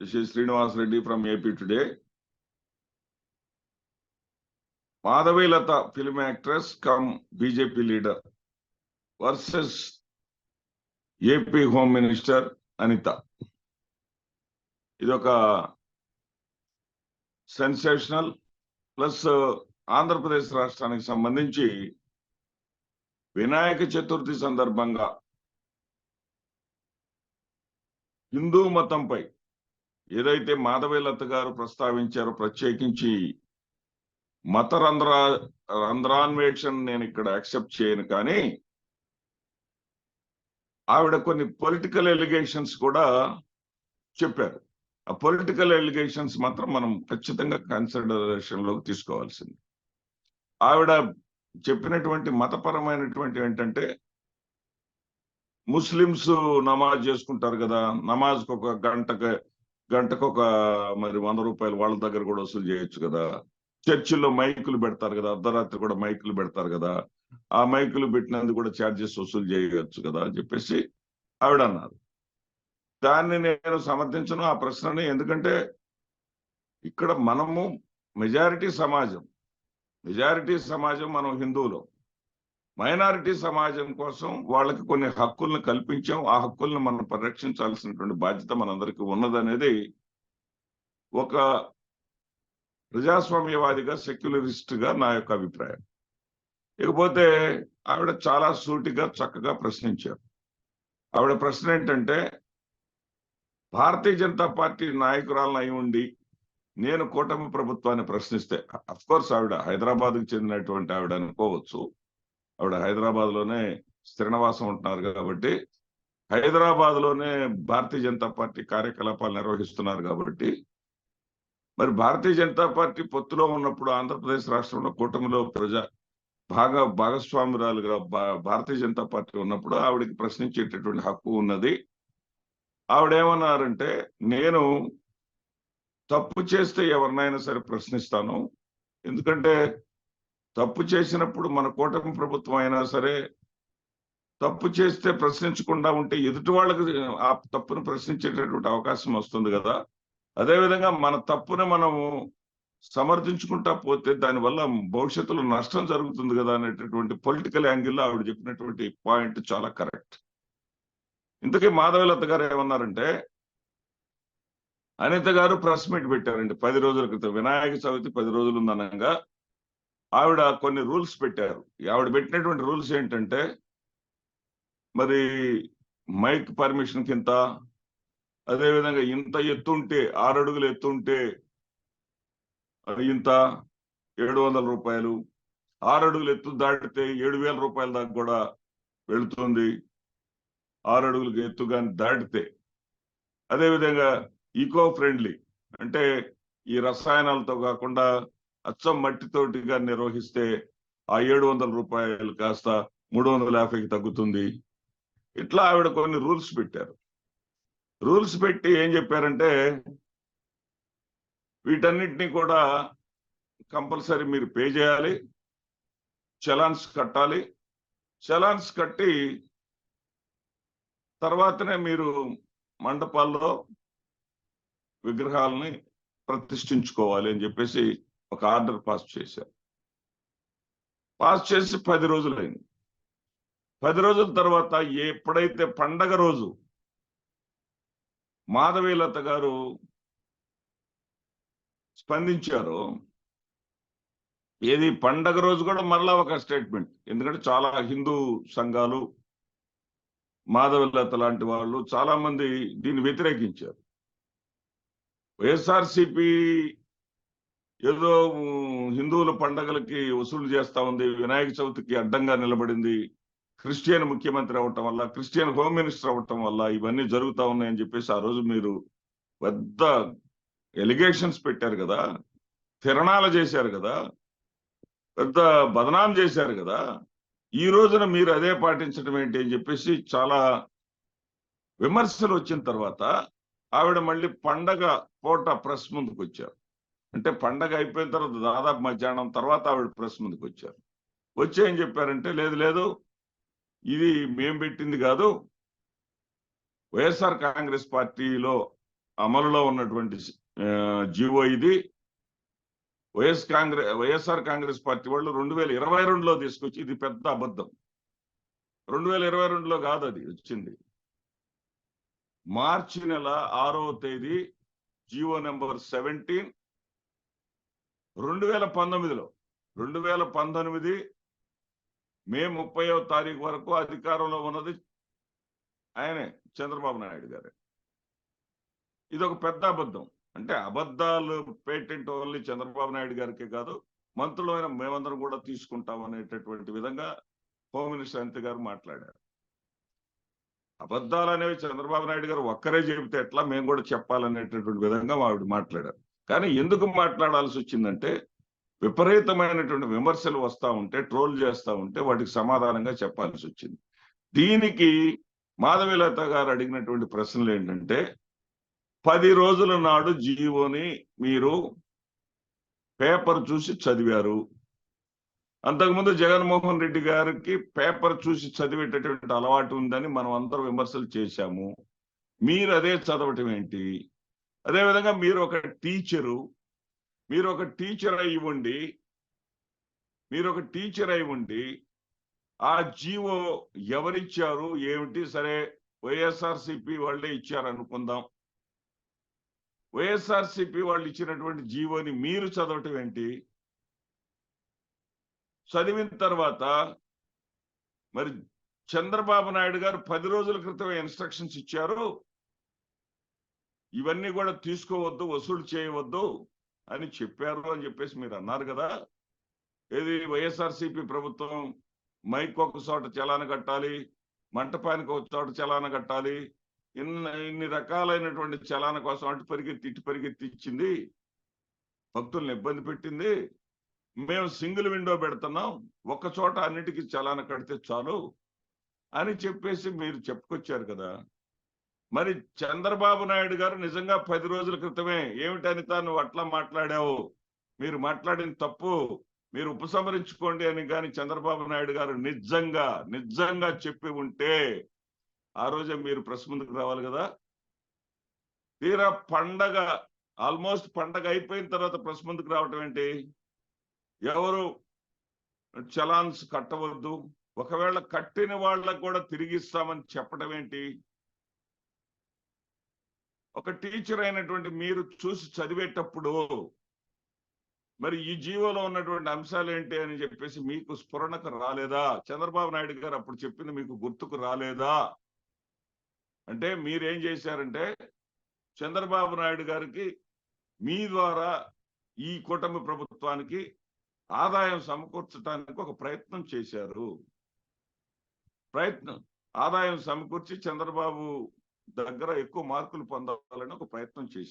This is Srinivas Reddy from AP today Madhavi Latha film actress cum BJP leader versus AP home minister Anitha ఇది ఒక sensational plus Andhra Pradesh రాష్ట్రానికి సంబంధించి వినాయక చతుర్థి సందర్భంగా హిందూ మతంపై ఏదైతే మాధవీలత గారు ప్రస్తావించారో ప్రత్యేకించి మత రంధ్ర రంధ్రాన్వేషణ నేను ఇక్కడ యాక్సెప్ట్ చేయను కానీ ఆవిడ కొన్ని పొలిటికల్ ఎలిగేషన్స్ కూడా చెప్పారు. ఆ పొలిటికల్ ఎలిగేషన్స్ మాత్రం మనం ఖచ్చితంగా కన్సిడరేషన్లోకి తీసుకోవాల్సింది. ఆవిడ చెప్పినటువంటి మతపరమైనటువంటి ఏంటంటే ముస్లిమ్స్ నమాజ్ చేసుకుంటారు కదా నమాజ్కి ఒక గంటకు గంటకు ఒక మరి వంద రూపాయలు వాళ్ళ దగ్గర కూడా వసూలు చేయొచ్చు కదా. చర్చిల్లో మైకులు పెడతారు కదా అర్ధరాత్రి కూడా మైకులు పెడతారు కదా. ఆ మైకులు పెట్టినందుకు కూడా ఛార్జెస్ వసూలు చేయవచ్చు కదా అని చెప్పేసి ఆవిడ అన్నారు. దాన్ని నేను సమర్థించను ఆ ప్రశ్నని ఎందుకంటే ఇక్కడ మనము మెజారిటీ సమాజం మెజారిటీ సమాజం మనం హిందువులు. మైనారిటీ సమాజం కోసం వాళ్ళకి కొన్ని హక్కులను కల్పించాం. ఆ హక్కులను మనం పరిరక్షించాల్సినటువంటి బాధ్యత మనందరికీ ఉన్నదనేది ఒక ప్రజాస్వామ్యవాదిగా సెక్యులరిస్ట్గా నా యొక్క అభిప్రాయం. ఇకపోతే ఆవిడ చాలా సూటిగా చక్కగా ప్రశ్నించారు. ఆవిడ ప్రశ్న ఏంటంటే భారతీయ జనతా పార్టీ నాయకురాలను అయి ఉండి నేను కూటమి ప్రభుత్వాన్ని ప్రశ్నిస్తే అఫ్ కోర్స్ ఆవిడ హైదరాబాద్కు చెందినటువంటి ఆవిడ అనుకోవచ్చు. ఆవిడ హైదరాబాద్లోనే ఉంటున్నారు కాబట్టి హైదరాబాద్లోనే భారతీయ జనతా పార్టీ కార్యకలాపాలు నిర్వహిస్తున్నారు కాబట్టి మరి భారతీయ జనతా పార్టీ పొత్తులో ఉన్నప్పుడు ఆంధ్రప్రదేశ్ రాష్ట్రంలో కూటమిలో ప్రజా భాగ భాగస్వామురాలుగా భారతీయ జనతా పార్టీ ఉన్నప్పుడు ఆవిడకి ప్రశ్నించేటటువంటి హక్కు ఉన్నది. ఆవిడేమన్నారంటే నేను తప్పు చేస్తే ఎవరినైనా సరే ప్రశ్నిస్తాను. ఎందుకంటే తప్పు చేసినప్పుడు మన కూటమి ప్రభుత్వం అయినా సరే తప్పు చేస్తే ప్రశ్నించకుండా ఉంటే ఎదుటి వాళ్ళకి ఆ తప్పును ప్రశ్నించేటటువంటి అవకాశం వస్తుంది కదా. అదేవిధంగా మన తప్పును మనము సమర్థించుకుంటా పోతే దానివల్ల భవిష్యత్తులో నష్టం జరుగుతుంది కదా అనేటటువంటి పొలిటికల్ యాంగిల్లో ఆవిడ చెప్పినటువంటి పాయింట్ చాలా కరెక్ట్ ఇంతకీ మాధవలత గారు ఏమన్నారంటే అనిత గారు ప్రెస్ మీట్ పెట్టారండి. పది రోజుల క్రితం వినాయక చవితి పది రోజులు ఉందనగా. ఆవిడ కొన్ని రూల్స్ పెట్టారు. ఆవిడ పెట్టినటువంటి రూల్స్ ఏంటంటే మరి మైక్ పర్మిషన్ కింద అదేవిధంగా ఇంత ఎత్తు ఉంటే ఆరు అడుగులు ఎత్తుంటే ఇంత ఏడు వందల రూపాయలు ఆరు అడుగులు ఎత్తు దాటితే ఏడు వేల రూపాయల దాకా కూడా వెళుతుంది. ఆరు అడుగులకు కానీ దాటితే. అదేవిధంగా ఈకో ఫ్రెండ్లీ అంటే ఈ రసాయనాలతో కాకుండా అచ్చం మట్టితోటిగా నిర్వహిస్తే ఆ ఏడు వందల రూపాయలు కాస్త మూడు వందల యాభైకి తగ్గుతుంది. ఇట్లా ఆవిడ కొన్ని రూల్స్ పెట్టారు. రూల్స్ పెట్టి ఏం చెప్పారంటే వీటన్నిటినీ కూడా కంపల్సరీ మీరు పే చేయాలి చలాన్స్ కట్టాలి. చలాన్స్ కట్టి తర్వాతనే మీరు మండపాల్లో విగ్రహాలని ప్రతిష్ఠించుకోవాలి అని చెప్పేసి ఒక ఆర్డర్ పాస్ చేశారు పాస్ చేసి పది రోజులైంది. పది రోజుల తర్వాత ఎప్పుడైతే పండగ రోజు మాధవీలత గారు స్పందించారో ఏది పండగ రోజు కూడా మరలా ఒక స్టేట్మెంట్. ఎందుకంటే చాలా హిందూ సంఘాలు మాధవలత లాంటి వాళ్ళు చాలా మంది దీన్ని వ్యతిరేకించారు. వైఎస్ఆర్సిపి ఏదో హిందువుల పండగలకి వసూలు చేస్తా ఉంది. వినాయక చవితికి అడ్డంగా నిలబడింది. క్రిస్టియన్ ముఖ్యమంత్రి అవటం వల్ల క్రిస్టియన్ హోమ్ మినిస్టర్ అవటం వల్ల ఇవన్నీ జరుగుతా ఉన్నాయని చెప్పేసి ఆ రోజు మీరు పెద్ద ఎలిగేషన్స్ పెట్టారు కదా. తిరణాలు చేశారు కదా. పెద్ద బదనాం చేశారు కదా. ఈ రోజున మీరు అదే పాటించడం ఏంటి అని చెప్పేసి చాలా విమర్శలు వచ్చిన తర్వాత ఆవిడ మళ్ళీ పండగ పూట ప్రెస్ ముందుకు వచ్చారు అంటే పండగ అయిపోయిన తర్వాత దాదాపు మధ్యాహ్నం తర్వాత ఆవిడ ప్రెస్ ముందుకు వచ్చారు. వచ్చి ఏం చెప్పారంటే లేదు లేదు ఇది మేం పెట్టింది కాదు. వైఎస్ఆర్ కాంగ్రెస్ పార్టీలో అమలులో ఉన్నటువంటి జీవో ఇది. వైఎస్ కాంగ్రెస్ వైఎస్ఆర్ కాంగ్రెస్ పార్టీ వాళ్ళు రెండు వేల ఇరవై రెండులో తీసుకొచ్చి ఇది పెద్ద అబద్ధం. రెండు వేల ఇరవై రెండులో కాదు అది వచ్చింది. మార్చి నెల ఆరవ తేదీ జీవో నెంబర్ సెవెంటీన్ రెండు వేల పంతొమ్మిదిలో రెండు వేల పంతొమ్మిది మే ముప్పైవ తారీఖు వరకు అధికారంలో ఉన్నది ఆయనే చంద్రబాబు నాయుడు గారే. ఇది ఒక పెద్ద అబద్ధం. అంటే అబద్ధాలు పేటెంట్ ఓన్లీ చంద్రబాబు నాయుడు గారికే కాదు మంత్రులమైన మేమందరం కూడా తీసుకుంటాం అనేటటువంటి విధంగా హోమ్ మినిస్టర్ అనిత గారు మాట్లాడారు. అబద్ధాలు అనేవి చంద్రబాబు నాయుడు గారు ఒక్కరే చెబితే ఎట్లా? మేము కూడా చెప్పాలనేటటువంటి విధంగా ఆవిడ మాట్లాడారు. కానీ ఎందుకు మాట్లాడాల్సి వచ్చిందంటే విపరీతమైనటువంటి విమర్శలు వస్తూ ఉంటే ట్రోల్ చేస్తూ ఉంటే వాటికి సమాధానంగా చెప్పాల్సి వచ్చింది. దీనికి మాధవీలత గారు అడిగినటువంటి ప్రశ్నలు ఏంటంటే పది రోజుల నాడు జీవోని మీరు పేపర్ చూసి చదివారు. అంతకుముందు జగన్మోహన్ రెడ్డి గారికి పేపర్ చూసి చదివేటటువంటి అలవాటు ఉందని మనం అందరం విమర్శలు చేశాము. మీరు అదే చదవటం ఏంటి? అదేవిధంగా మీరు ఒక టీచరు మీరు ఒక టీచర్ అయి ఉండి మీరు ఒక టీచర్ అయి ఉండి ఆ జీవో ఎవరిచ్చారు ఏమిటి సరే వైఎస్ఆర్సిపి వాళ్ళే ఇచ్చారు అనుకుందాం వైఎస్ఆర్సిపి వాళ్ళు ఇచ్చినటువంటి జీవోని మీరు చదవటం ఏంటి? చదివిన తర్వాత మరి చంద్రబాబు నాయుడు గారు పది రోజుల క్రితం ఇన్స్ట్రక్షన్స్ ఇచ్చారు ఇవన్నీ కూడా తీసుకోవద్దు వసూలు చేయవద్దు అని చెప్పారు అని చెప్పేసి మీరు అన్నారు కదా. ఏది వైఎస్ఆర్సిపి ప్రభుత్వం మైక్ ఒక చోట చలాన కట్టాలి మంటపానికి ఒక చోట చలాన కట్టాలి ఇన్ని ఇన్ని రకాలైనటువంటి చలాన కోసం అటు పరిగెత్తి ఇటు పరిగెత్తి ఇచ్చింది. భక్తుల్ని ఇబ్బంది పెట్టింది. మేము సింగిల్ విండో పెడుతున్నాం ఒక్క చోట అన్నిటికీ చలాన కడితే చాలు అని చెప్పేసి మీరు చెప్పుకొచ్చారు కదా. మరి చంద్రబాబు నాయుడు గారు నిజంగా పది రోజుల క్రితమే ఏమిటని తాను అట్లా మాట్లాడావు? మీరు మాట్లాడిన తప్పు మీరు ఉపసంహరించుకోండి అని కానీ చంద్రబాబు నాయుడు గారు నిజంగా నిజంగా చెప్పి ఉంటే ఆ రోజే మీరు ప్రెస్ ముందుకు రావాలి కదా? తీరా పండగ ఆల్మోస్ట్ పండగ అయిపోయిన తర్వాత ప్రెస్ ముందుకు రావటం ఏంటి? ఎవరు చలాన్స్ కట్టవద్దు ఒకవేళ కట్టిన వాళ్ళకు కూడా తిరిగిస్తామని చెప్పడం ఏంటి? ఒక టీచర్ అయినటువంటి మీరు చూసి చదివేటప్పుడు మరి ఈ జీవోలో ఉన్నటువంటి అంశాలు ఏంటి అని చెప్పేసి మీకు స్ఫురణకు రాలేదా? చంద్రబాబు నాయుడు గారు అప్పుడు చెప్పింది మీకు గుర్తుకు రాలేదా? అంటే మీరేం చేశారంటే చంద్రబాబు నాయుడు గారికి మీ ద్వారా ఈ కూటమి ప్రభుత్వానికి ఆదాయం సమకూర్చడానికి ఒక ప్రయత్నం చేశారు. ప్రయత్నం ఆదాయం సమకూర్చి చంద్రబాబు దగ్గర ఎక్కువ మార్కులు పొందాలని ఒక ప్రయత్నం చేశారు.